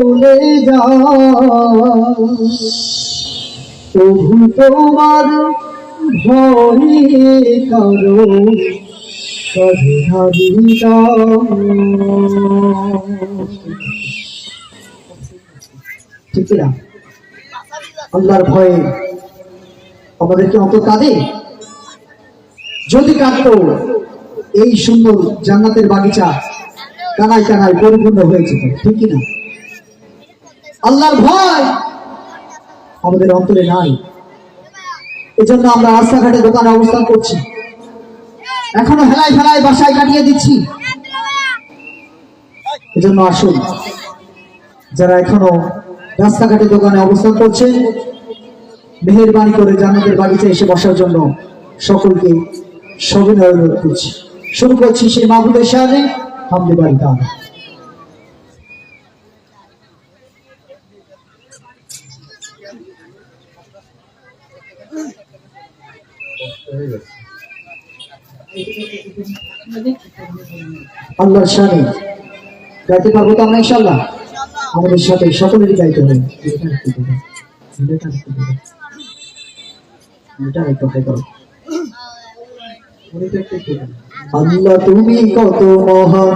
চলে যায় প্রভু তোমার ভয়ে করো ঠিক না আল্লাহর ভয়ে আমাদেরকে অত কাঁদে? যদি কাঁদতো, এই সুন্দর জান্নাতের বাগিচা কানায় কানায় পরিপূর্ণ হয়েছে ঠিক না আল্লাহর ভয় আমাদের অন্তরে নাই। এজন্য আমরা রাস্তাঘাটে দোকানে অবস্থান করছি। এখনও হেলায় ফেলায় বাসায় কাটিয়ে দিচ্ছি। এজন্য আসুন, যারা এখনও রাস্তাঘাটে দোকানে অবস্থান করছেন মেহেরবানি করে জান্নাতের বাগিচা এসে বসার জন্য সকলকে সবিনয় করছি। শুরু করছি সেই মাহবুদের সামনে হামদে বাড়ি আল্লাহর সামনে গাইতে পারব তো আমরা ইনশাল্লাহ আমাদের সাথে সকলেরই গাইতে হবে। আল্লাহ তুমি কত মহান,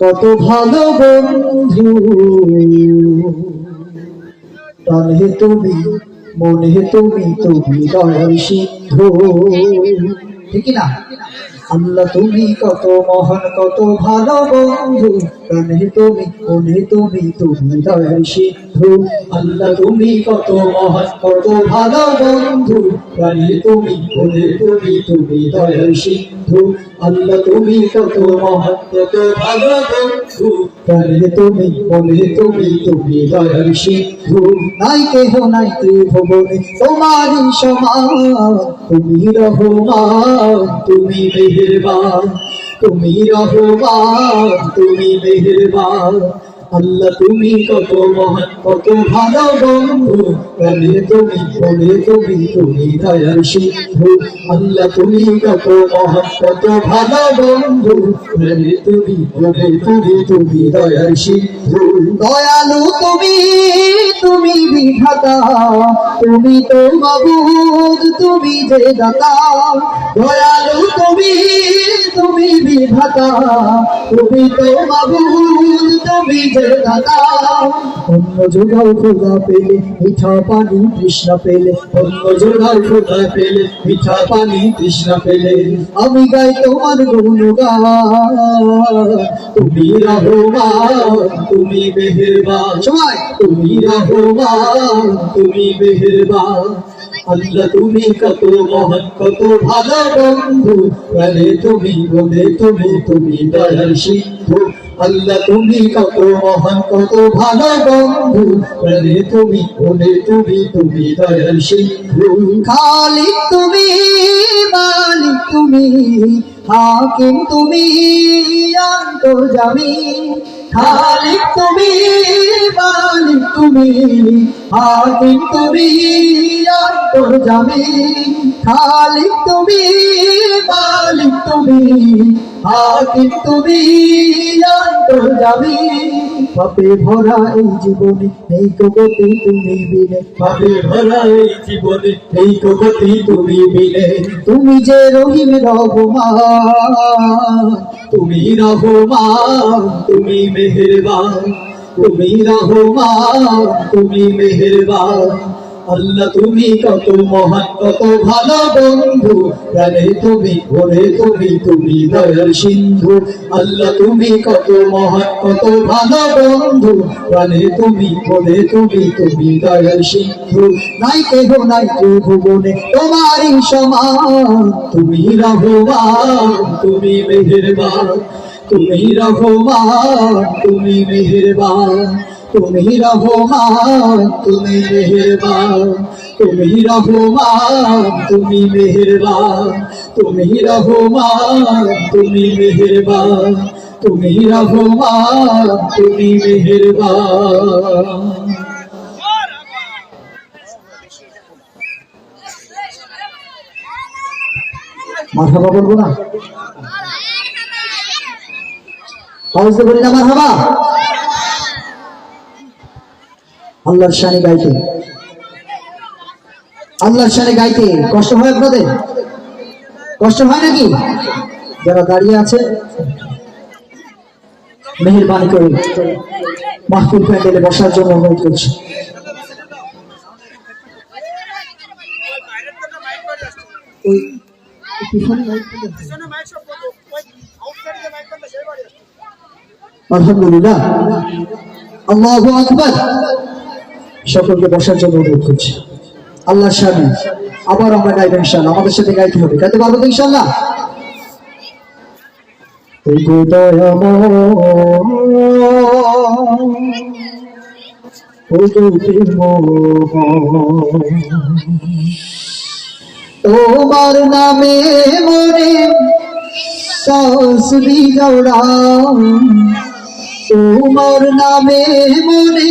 কত ভালো বন্ধু। প্রাণে তুমি মনে তুমি তুমি দয়াল সিন্ধু। ঠিক না আল্লাহ, তুমি কত মহান, কত ভালো বন্ধু। প্রাণে তুমি, মনে তুমি তুমি দয়াল সিন্ধু। আল্লাহ, তুমি কত মহান, কত ভালো বন্ধু। প্রাণে তুমি, মনে তুমি তুমি দয়াল সিন্ধু। আল্লাহ তুমি কত মহান কত ভালো বন্ধু। প্রাণে তুমি মনে তুমি তুমি দয়াল সিন্ধু। নাই কেহ নাই ত্রিভুবনে তোমারই সমান। তুমি রহমান, তুমি মেহেরবান। তুমি রহমান, তুমি মেহেরবান। আল্লাহ, তুমি কত মহান, কত ভালো বন্ধু। প্রাণে তুমি বলে তুমি তুমি দয়াল সিন্ধু আল্লাহ, তুমি কত মহান, কত ভালো বন্ধু। প্রাণে তুমি বলে তুমি তুমি দয়াল সিন্ধু দয়ালু তুমি তুমি বিধাতা। তুমি তো মাবুদ, তুমি যে দাতা। দয়ালু তুমি তুমি বিধাতা। তুমি তো মাবুদ, তুমি যে অন্য যোগাও খোদা পেলে মিঠা পানি তৃষ্ণা পেলে অন্য যোগাও খোদা পেলে মিঠা পানি তৃষ্ণা পেলে আমি গাই তোমার গুণগান তুমি রহমান তুমি মেহেরবান সবাই তুমি রহমান তুমি মেহেরবান আল্লাহ তুমি কত মহান কত ভালো বন্ধু তুমি বলে তুমি তুমি দয়াল সিন্ধু আল্লাহ, তুমি কত মহান, কত ভালো বন্ধু। প্রাণে তুমি, বলে তুমি তুমি দয়াল সিন্ধু। খালিক তুমি, মালিক তুমি, হাকিম তুমি অন্তর্জামী খালিক তুমি, মালিক তুমি, হাকিম তুমি অন্তর্জামী খালিক তুমি, মালিক তুমি হাকিম তুমি পাপে ভরা এই জীবনে নেই কগতি তুমি পাপে ভরা এই জীবনে কগতি তুমি বিনে তুমি যে রহিম রহমান, তুমি রহমান, তুমি মেহেরবান। তুমি রহমান, তুমি মেহেরবান। আল্লাহ, তুমি কত মহান, কত ভালো বন্ধু। প্রাণে তুমি, ভরে তুমি তুমি দয়াল সিন্ধু। আল্লাহ, তুমি কত মহান, কত ভালো বন্ধু। প্রাণে তুমি, ভরে তুমি তুমি দয়াল সিন্ধু। নাই কেহ, নাই কেউ ভুবনে তোমারই সমান। তুমি রহমান, তুমি মেহেরবান। তুমি রহমান, তুমি মেহেরবান। তুমি রহমান তুমি মেহেরবান। তুমি রহমান তুমি মেহেরবান। তুমি রহমান তুমি মেহেরবান। তুমি রহমান তুমি মেহেরবান। মারহাবা বলব না? আওয়াজে বলি না মারহাবা? আল্লাহর শানে গাইতে। আল্লাহর শানে গাইতে। কষ্ট হয় আপনাদের? কষ্ট হয় নাকি? যারা দাঁড়িয়ে আছে, মেহেরবানি করে মাহফিল প্যান্ডেলে বসার জন্য অনুরোধ করছি। আলহামদুলিল্লাহ। আল্লাহু আকবার। সকলকে বসার জন্য অনুরোধ করছি। আল্লাহর সামনে আবার আমরা গাইবো ইনশাআল্লাহ। আমাদের সাথে গাইতে হবে। গাইতে পারব তো প্রেমময়, তোমার নামে মরে তসবি জড়াও তোমার নামে মনে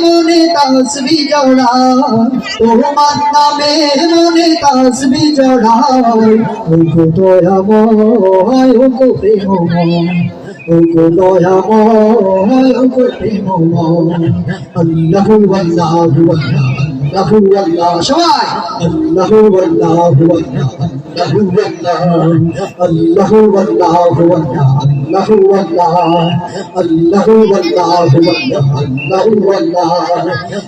মনে তোমার নামে মনে তাসবি জড়া ওগো দয়াময় ওগো প্রেমময় ওগো দয়াময় ওগো প্রেমময়। আল্লাহু আল্লাহু আল্লাহ আল্লাহু, সবাই আল্লাহু আল্লাহু আল্লাহ আল্লাহু আল্লাহ আল্লাহু আল্লাহু। আল্লাহ আল্লাহু আল্লাহু আল্লাহ আল্লাহু আল্লাহ।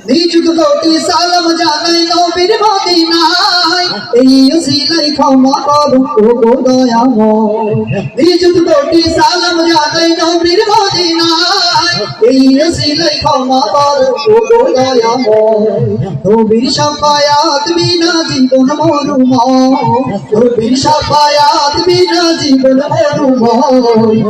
নিযুত কোটি সালাম জানাই নবীর মদিনায়, এই উসিলাই ক্ষমা করো ওগো দয়াময়। নিযুত কোটি সালাম জানাই নবীর মদিনায়, এই উসিলাই ক্ষমা করো ওগো দয়াময়। নবীর সাফায়াত বিনা জীবন মরুময়। নবীর সাফায়াত বিনা জীবন মরুময়।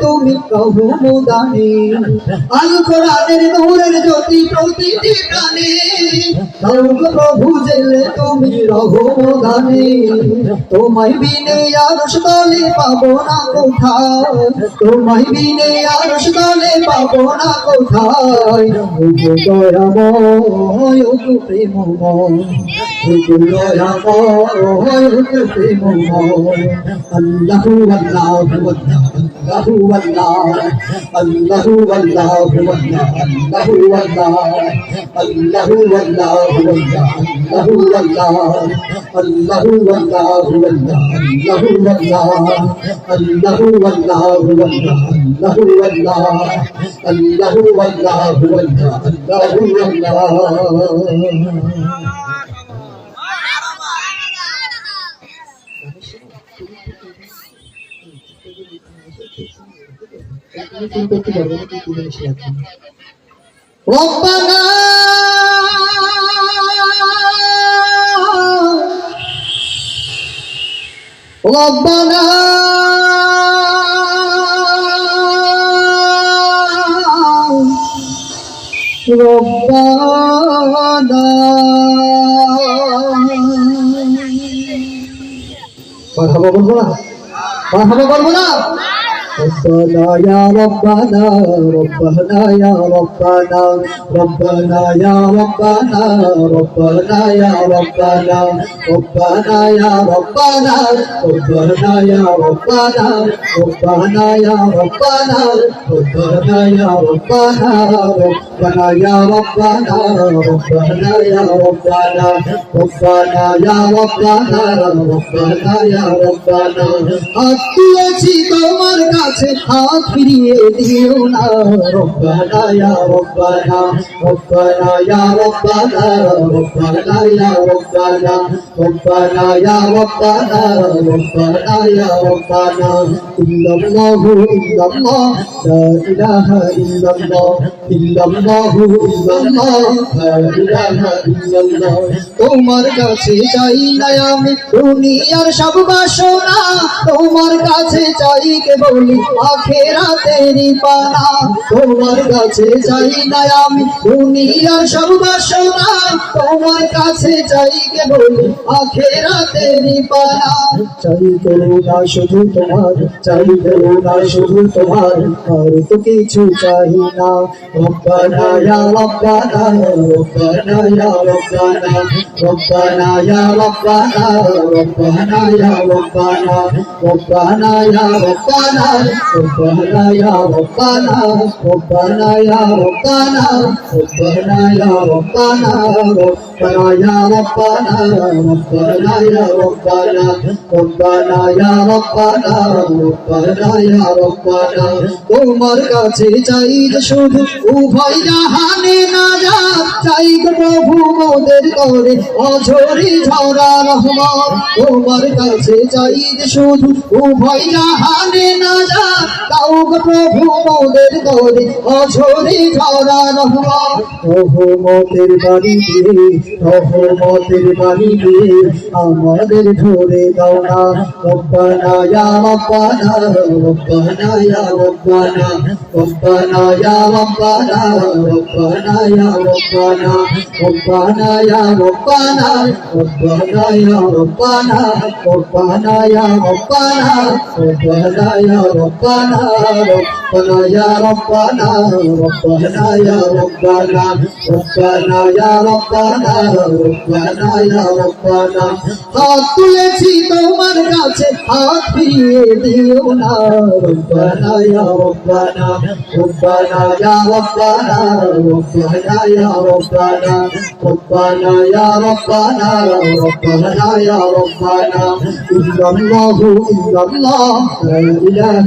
তুমি প্রভু মোদানে আল কোরআনের নূরের জ্যোতি প্রতিটি প্রাণে। গো প্রভু জেলে তুমি প্রভু মোদানে তোমায় বিনে আর তলে পাবো না কোথায়? তোমায় বিনে আর তলে পাবো না কোথায়? দয়াময় প্রেমময় দয়াময় প্রেমময় আল্লাহু আল্লাহ আল্লাহু আল্লাহ আল্লাহু আল্লাহু আল্লাহ আল্লাহু আল্লাহ আল্লাহু আল্লাহু আল্লাহ আল্লাহু আল্লাহ আল্লাহু আল্লাহু আল্লাহ আল্লাহু আল্লাহ আল্লাহু আল্লাহু আল্লাহ আল্লাহু আল্লাহ আল্লাহু আল্লাহু আল্লাহ আল্লাহু আল্লাহ ربنا ربنا ربنا মারহাবা বলবো না মারহাবা বলবো না ربنا يا ربنا ربنا يا ربنا ربنا يا ربنا ربنا يا ربنا ربنا يا ربنا ربنا يا ربنا ربنا يا ربنا ربنا يا ربنا ربنا يا ربنا ربنا يا ربنا ربنا يا ربنا ربنا يا ربنا হাত তুলেছি তোমার কাছে ফিরিয়ে দিও না তোমার কাছে চাই না আমি দুনিয়ার সব বাসনা, তোমার কাছে চাই কেবল পানা তোমার কাছে চাই না আমি, দুনিয়ার সব বাসনা, তোমার কাছে চাই কেবল আখেরাতেরই পানা চাই শুধু তোমার, চাই করুণা শুধু তোমার, আর তো কিছু চাই না। রব্বানা ইয়া রব্বানা রব্বানা ইয়া রব্বানা রব্বানা ইয়া রব্বানা রব্বানা ইয়া রব্বানা রব্বানা ইয়া রব্বানা তোমার কাছে চাই শুধু উভয় জাহানে না যা চাই প্রভু মোদের করে অঝরি ঝরা রহমান তোমার কাছে চাই শুধু উভয় জাহানে না যা তাও গো প্রভু মোদের করে অঝরি ঝরা রহমান রহমতের বাড়ি দিয়ে রহমতের বাড়ি দিয়ে আমাদের ধরে দাও না রব্বানা ইয়া রব্বানা রব্বানা ইয়া রব্বানা রব্বানা ইয়া রব্বানা রব্বানা ইয়া রব্বানা রব্বানা ইয়া রব্বানা রব্বানা ইয়া রব্বানা রব্বানা ইয়া রব্বানা রব্বানা ইয়া ربنا ربنا يا ربنا ربنا يا ربنا ربنا يا ربنا ربنا يا ربنا হাত তুলেছি তোমার কাছে হাত ফিরিয়ে দিও না ربنا يا ربنا ربنا يا ربنا ربنا يا ربنا ربنا يا ربنا ربنا يا ربنا إلا الله إلا الله لا إله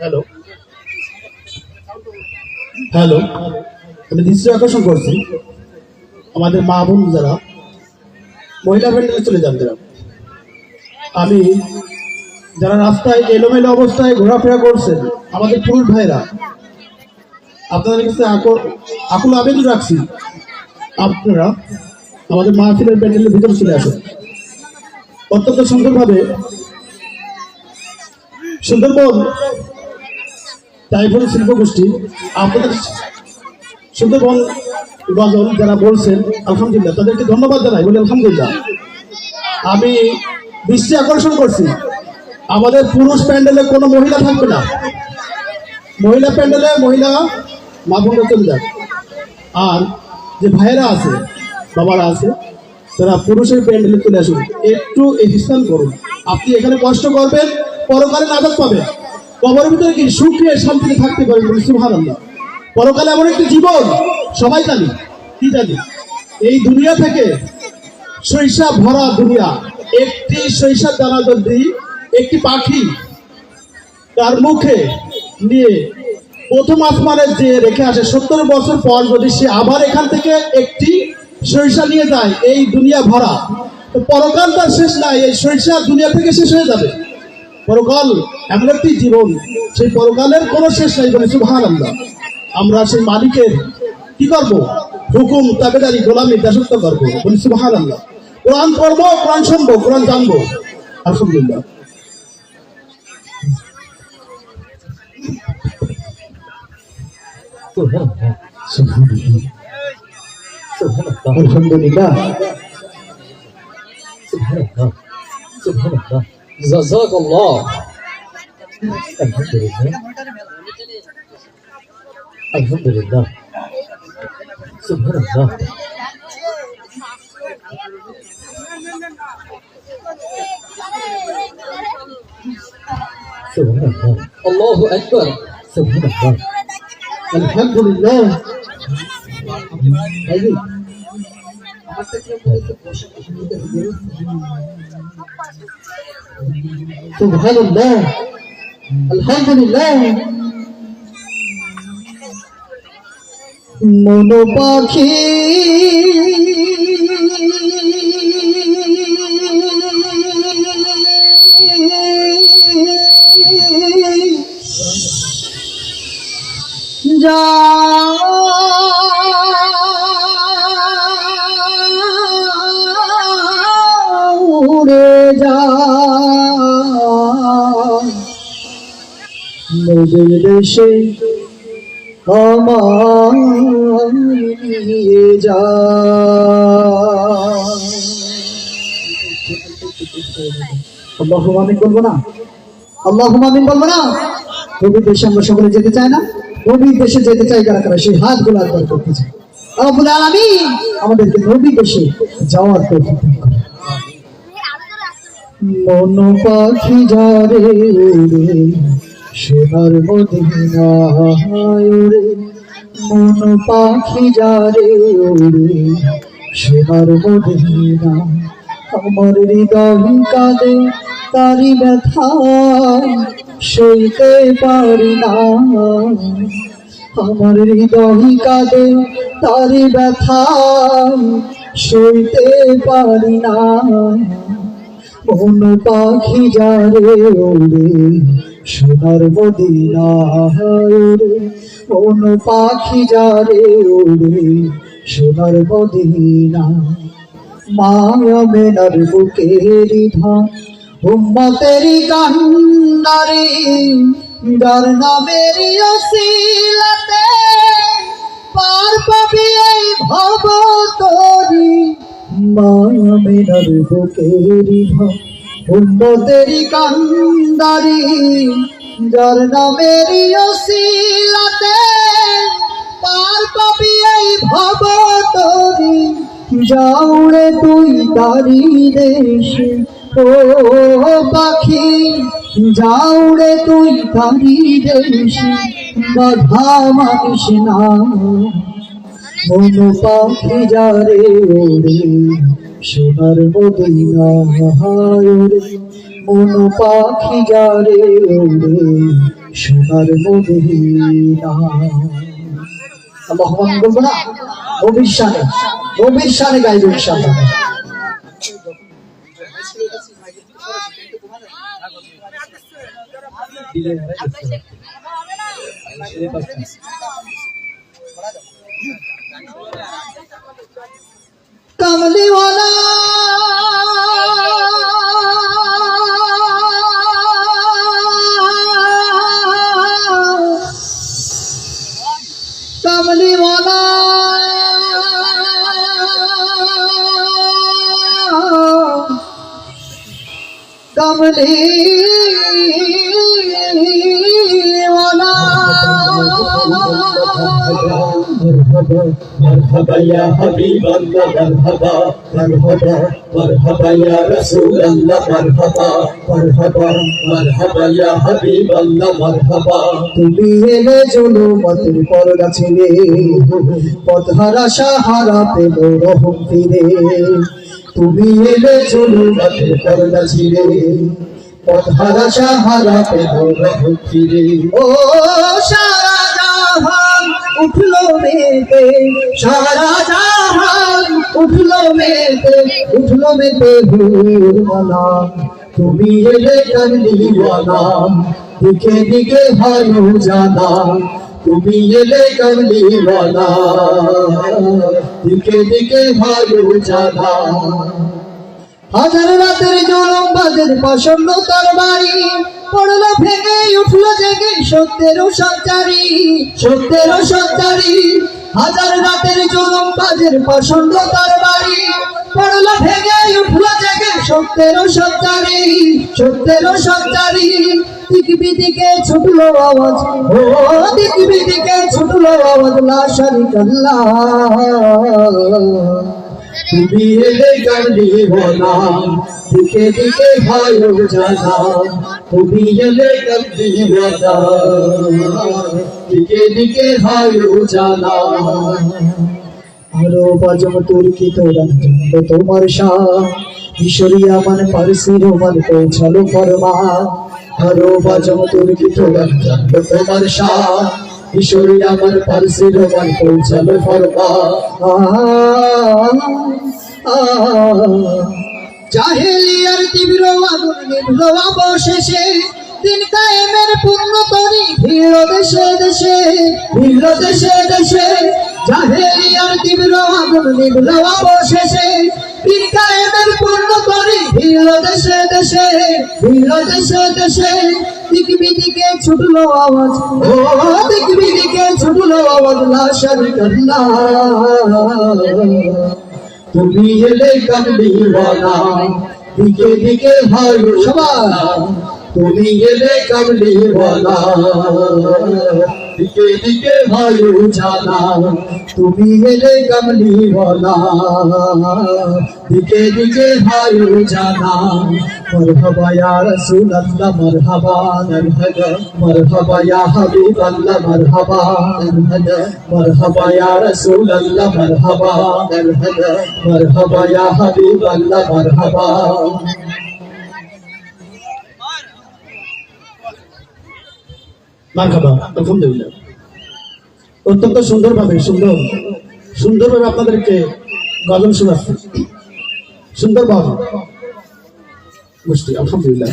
হ্যালো হ্যালো আমি দৃশ্য আকর্ষণ করছি। আমাদের মা বোন যারা, মহিলা প্যান্ডেলে চলে যান যারা। আমি, যারা রাস্তায় এলোমেলো অবস্থায় ঘোরাফেরা করছেন, আমাদের পুরুষ ভাইরা আপনাদের কাছে আকুল- আবেদন রাখছি। আপনারা আমাদের মা মাহফিলের প্যান্ডেলের ভিতরে চলে আসুন। অত্যন্ত সুন্দরভাবে সুন্দরবন টাইফুল শিল্প গোষ্ঠী আপনাদের সুন্দরবন গজল যারা বলছেন, আলহামদুলিল্লাহ, তাদেরকে ধন্যবাদ জানাই, বলে আলহামদুলিল্লাহ। আমি দৃষ্টি আকর্ষণ করছি, আমাদের পুরুষ প্যান্ডেলে কোনো মহিলা থাকবে না। মহিলা প্যান্ডেলে মহিলা মা বোনরা চলে যাবে। আর যে ভাইয়েরা আছে, বাবারা আছে, তারা পুরুষের প্যান্ডেলে চলে আসুন। একটু এহিস্তান করুন। আপনি এখানে কষ্ট করবেন, পরকালে নাজাদ পাবেন। কবরের ভিতরে কি সুখে শান্তিতে থাকতে পারবেন বলে? সুহান আল্লাহ পরকালে এমন একটি জীবন, সবাই জানি। কি জানি? এই দুনিয়া থেকে শৈশা ভরা দুনিয়া। একটি শৈশব দানা যদি একটি পাখি তার মুখে নিয়ে প্রথম আসমানে যে রেখে আসে, সত্তর বছর পর যদি সে আবার এখান থেকে একটি সরিষা নিয়ে যায়, এই দুনিয়া ভরা। তো পরকাল তার শেষ নাই, এই সরিষা দুনিয়া থেকে শেষ হয়ে যাবে। পরকাল এমন একটি জীবন সেই পরকালের কোনো শেষ নাই বলে সুভান আল্লাহ আমরা সেই মালিকের কি করব? হুকুম তাবেদারি গোলামি দাসত্ব করব বলি সুভান আল্লাহ কোরআন পড়ব কোরআন শুনব কোরআন জানব। আলহামদুলিল্লাহ। আলহামদুলিল্লাহ। جزاك الله. الحمد لله. الحمد لله. سبحان الله. سبحان الله. الله أكبر سبحان الله আলহামদুলিল্লাহ সুবহানাল্লাহ। আলহামদুলিল্লাহ। মন পাখি। যা উড়ে যা নিজের দেশে আমার নিয়ে যা। আল্লাহ বলব না? আল্লাহ বলব না? নবীর দেশে আমরা সকলে যেতে চাই না। নবীর দেশে যেতে চাই কারা কারা? সেই হাতগুলো করতে চাই। রব্বুল আলামিন আমাদেরকে নবীর দেশে যাওয়ার তৌফিক মন পাখি যারে মদিনায় উড়ে মন পাখি যারে উড়ে সোনার মদিনা, আমার হৃদয় কাঁদে, তারি ব্যথা সইতে পারি না। আমার হৃদয় কাঁদে, তারি ব্যথা সইতে পারি না। মন পাখি যারে ওরে। সোনার মদিনায় রে মন পাখি যারে ওরে সোনার মদিনা, মায়া মেনার বুকের ধান উম্মতেরি কান্দারে যার নামের অসিলাতে পার পাবি এই ভব তোরি মায়া মেনার বুকেরি ধান উম্মতেরি কান্দারি, যার নামের অসিলাতে পার পাবি এই ভব তোরি যাওরে তুই তারি দেশে, ও পাখি। যাওরে তুই তারি দেশে, বাধা মানিস না। পাখি যারে ওরে সোনার মদিনা হায় মন পাখি যারে ওরে সোনার মদিনা ভগবান বলব না? নবীর সানে নবীর সানে Thank you. কমলিওয়ালা। কমলিওয়ালা। কমলিওয়ালা مرحبا مرحبا يا حبيب الله مرحبا مرحبا مرحبا يا رسول الله مرحبا مرحبا مرحبا يا حبيب الله مرحبا তুমি এলে জুলুমতের পরগা ছেড়ে পথহারা সাহারা পেল রহম ফিরে তুমি এলে জুলুমতের পরগা ছিড়ে পথহারা সাহারা পেল রহম ফিরে ও সারা জাহান উঠল মেতে, সারা জাহান উঠল মেতে উঠল মেতে ভুর মালা তুমি এলে কামলিওয়ালা দিকে দিকে ভালো জানা তুমি এলে কামলিওয়ালা দিকে দিকে ভালো জানা হাজার রাতের জলম বাজের পাশন্য তার বাড়ি পড়ল ভেঙে উঠল জেগে। সত্যেরও সঞ্চারী সত্যেরও সঞ্চারী। হাজার রাতের জলম বাজের পাশন্য তার বাড়ি পড়ল ভেঙে উঠল জেগে, সত্যেরও সঞ্চারী সত্যেরও সঞ্চারী। দিক বিদিকে ছুটলো আওয়াজ, ও দিক বিদিকে ছুটলো আওয়াজ লাশারি কাল্লা তুমি এলে কান্দি বলা। দিকে দিকে ভালো জানা তুমি এলে কান্দি বলা। দিকে দিকে ভালো জানা আরও বাজম তুর্কি জন্য তোমার শাহ মিশরিয়া মান পারসি রোমান পৌঁছালো ফরমা আরও বাজম তুর্কি জন্য তোমার শাহ মিশরিয়া মান পারসি রোমান পৌঁছালো ফরমা। জাহেলিয়ার তীব্র আগুন, নিভল অবশেষে, দিন কায়েমের পূর্ণ তরি ভিড় দেশে দেশে ভিড় দেশে দেশে। জাহেলিয়ার তীব্র আগুন, নিভল অবশেষে, দিন ভিড় দেশে দেশে, ভিড় দেশে দেশে। দিক ছুটলো আওয়াজ। ও দিক বিদিকে ছুটলো আওয়াজ, লাশার কান্না। তুমি এলে কামলিওয়ালা দিকে দিকে ভালো সবাই তুমি এলে কামলিওয়ালা দিকে দিকে ভালো জানা তুমি এলে কামলিওয়ালা দিকে দিকে ভালো জানা মরহবা ইয়া রাসূলুল্লাহ, মরহবা মরহবা মরহবা ইয়া হাবিবাল্লাহ, মরহবা মরহবা মরহবা ইয়া রাসূলুল্লাহ, মরহবা মরহবা মরহবা ইয়া হাবিবাল্লাহ, মরহবা মারহাবা আলহামদুলিল্লাহ অত্যন্ত সুন্দরভাবে, সুন্দর, সুন্দরভাবে আপনাদেরকে গজল শোনাচ্ছে। সুন্দরভাবে। গোষ্ঠী আলহামদুলিল্লাহ।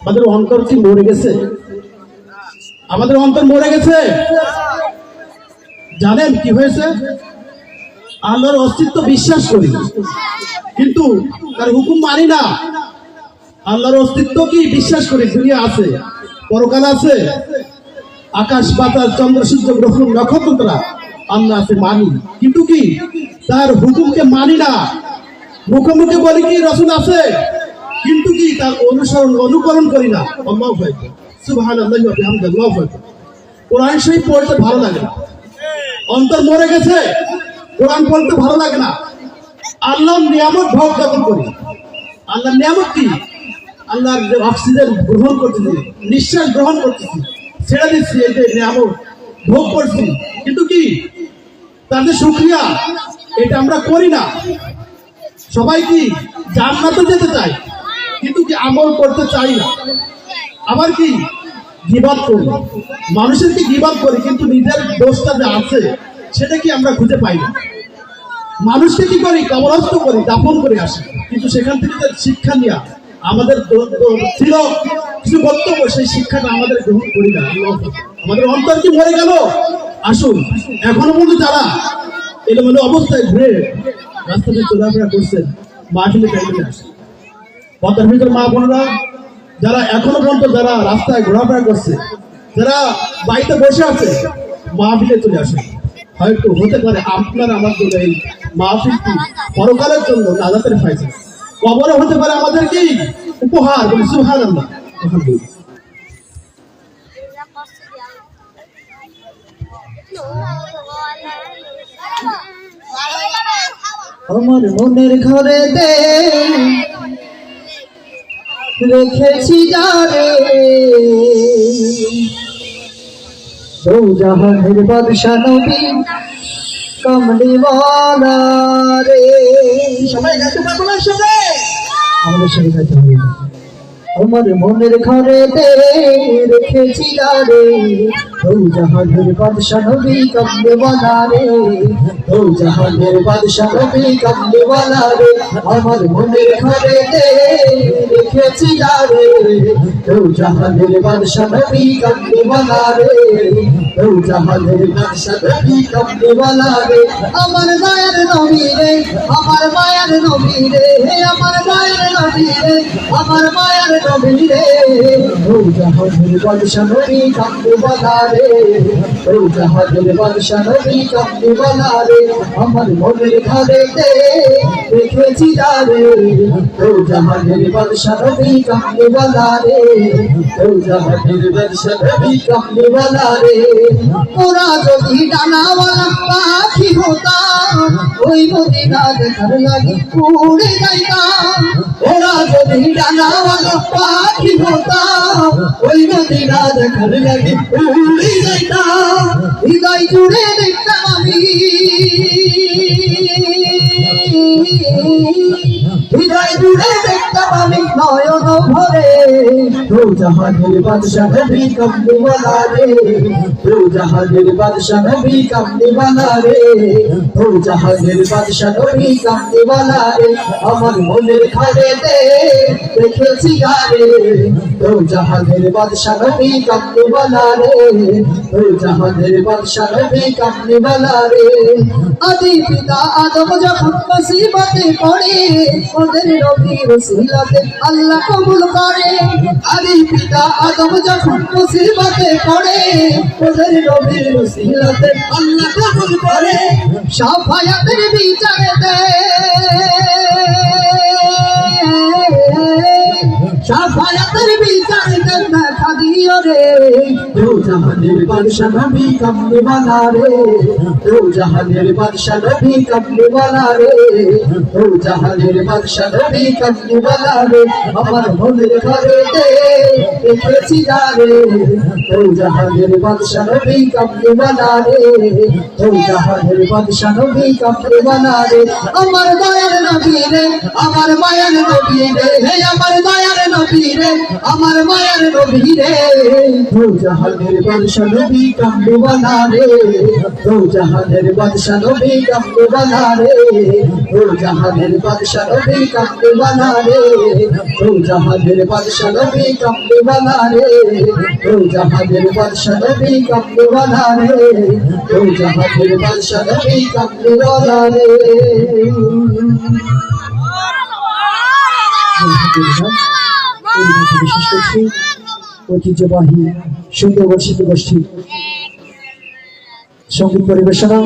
আমাদের অন্তর কি মরে গেছে? আমাদের অন্তর মরে গেছে? জানেন কি হয়েছে? আল্লাহর অস্তিত্ব বিশ্বাস করি। কিন্তু তার হুকুম মানি না। আল্লাহর অস্তিত্ব কি? বিশ্বাস করি, দুনিয়া আছে। পরকাল আছে। আকাশ, বাতাস, চন্দ্র, সূর্য, গ্রহ নক্ষত্ররা আল্লাহ আছে মানি। কিন্তু কি? তার হুকুমকে মানি না। মুখে মুখে বলি কি রসুন আছে? কিন্তু কি? তার অনুসরণ, অনুকরণ করি না। আল্লাহ হয়তো সুবহান আল্লাহ আল্লাহ হয়তো কোরআন শরীফ পড়তে ভালো লাগে না। অন্তর মরে গেছে। কোরআন পড়তে ভালো লাগে না। আল্লাহর নিয়ামত ভোগ যখন করি, আল্লাহর নিয়ামত কি? আল্লাহর যে অক্সিজেন গ্রহণ করতেছি, নিঃশ্বাস গ্রহণ করতেছি, ছেড়ে দিচ্ছি এই যে ভোগ করছি। কিন্তু কি? তাদের সুক্রিয়া, এটা আমরা করি না। সবাই কি জান্নাতে যেতে চাই কিন্তু কি আমল করতে চাই না? আবার কি? গিবাদ করি। মানুষের কি গিবাদ করি, কিন্তু নিজের দোষটা যে আছে, সেটা কি আমরা খুঁজে পাই না? মানুষকে কি করি? কবরস্থ করি দাপন করে আসি। কিন্তু সেখান থেকে শিক্ষা নেওয়া আমাদের ছিল, কিছু বক্তব্য, সেই শিক্ষাটা আমাদের গ্রহণ করি না। আমাদের অন্তর কি মরে গেল? আসুন, এখনও পর্যন্ত যারা এলোমেলো অবস্থায় ঘুরে রাস্তাতে চলাফেরা করছেন মাহফিলে টাইমে আসে পদ্মার ভিতর মা বোনরা, যারা এখনও পর্যন্ত যারা রাস্তায় ঘোরাফেরা করছে, যারা বাড়িতে বসে আছে, মাহফিলে চলে আসে হয়তো হতে পারে আপনার আমার জন্য এই মাহফিলটি পরকালের জন্য নাজাতের ফাইছে কবরে হতে পারে আমাদের কি? উপহার বলি আমার মনের ঘরে দে রেখেছি যারে। বাদশা নবী। কমলিওয়ালা রে। সবাই গাইতে পারব না সাথে আমাদের সাথে গাইতে হবে আমার মনের ঘরে রেখেছি যারে ও জাহানের বাদশা নবী কমলিওয়ালা রে ও জাহানের বাদশাহ নবী কামলিওয়ালা রে আমার মনের ঘরে রেখেছি যারে ও জাহানের বাদশাহ নবী কামলিওয়ালা রে ও জাহানের বাদশাহ নবী কামলিওয়ালা রে আমার মায়ের নবী রে, আমার মায়ের নবী রে, আমার মায়ের নবী রে, আমার মায়ের নবী রে। ও বাদশাহ নবী কামলিওয়ালা রে ও জাহানের বাদশাহ নবী কামলিওয়ালা রে আমার মনের ঘরে রেখেছি যারে ও জাহানের বাদশাহ নবী কামলিওয়ালা রে ও জাহানের বাদশাহ নবী কামলিওয়ালা রে ওরা যদি ডানাওয়ালা পাখি হতাম ওই মদিনা দেখার লাগে উড়ে যাইতাম ওরা যদি ডানাওয়ালা পাখি হতাম ওই মদিনা দেখার লাগে উড়ে যাইতাম হৃদয় জুড়ে দেখতাম আমি। হৃদয় জুড়ে নয়ন ভরে তো জাহানের বাদশাহ নবী কামলিওয়ালা রে তো জাহানের বাদশাহ নবী কামলিওয়ালা রে তো জাহানের বাদশাহ নবী কামলিওয়ালা রে আমার মনের ঘরে দে দেখেছি আরে তো জাহানের বাদশাহ নবী কামলিওয়ালা রে তো জাহানের বাদশাহ নবী কামলিওয়ালা রে আদি পিতা আদম যখন মুসিবতে পড়ে, ওদের নবী ওসিলাতে আল্লাহ কবুল করে। আদি পিতা আদম যখন মুসিবতে পড়ে, ওদের নবীর মুসিবতে আল্লাহ কবুল করে, সাফায়াতের বিচারে দেয় সাফায়াতের বিচারে দিও রে তো জাহানের বাদশাহ নবী নবী কামলিওয়ালা রে তো জাহানের বাদশাহ নবী রে আমার মনের ঘরে দেখেছি যারে তো জাহানের রে তো জাহানের বাদশাহ নবী কামলিওয়ালা রে আমার দয়ার নবী রে আমার মায়ের নবী রে, হে আমার দয়ার নবী রে, আমার মায়ের নবী রে। তো জাহানের বাদশাহ নবী কামলিওয়ালা রে। তো জাহানের বাদশাহ নবী কামলিওয়ালা রে। তো জাহানের বাদশাহ নবী কামলিওয়ালা রে। তো জাহানের বাদশাহ নবী কামলিওয়ালা রে। তো জাহানের বাদশাহ নবী কামলিওয়ালা রে। তো জাহানের বাদশাহ নবী কামলিওয়ালা রে বিশেষ করছি ঐতিহ্যবাহী সুন্দর বর্ষিত গোষ্ঠী। সংগীত পরিবেশনা,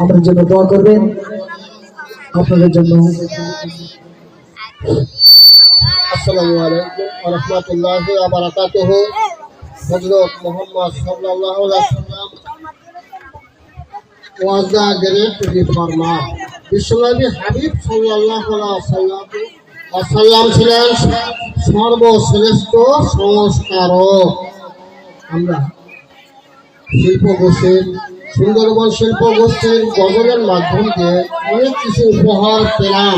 আমাদের জন্য দোয়া করবেন। আপনাদের জন্য। আসসালামু আলাইকুম রহমতুল্লাহ আবরাকাতুহ হজরত মোহাম্মদ বিশ্বনবী হাবিব সাল্লাম আসাল্লাম ছিলেন সর্বশ্রেষ্ঠ সংস্কারক। আমরা শিল্প গোষ্ঠীর সুন্দরবন শিল্প গোষ্ঠীর গজলের মাধ্যম দিয়ে অনেক কিছু উপহার পেলাম।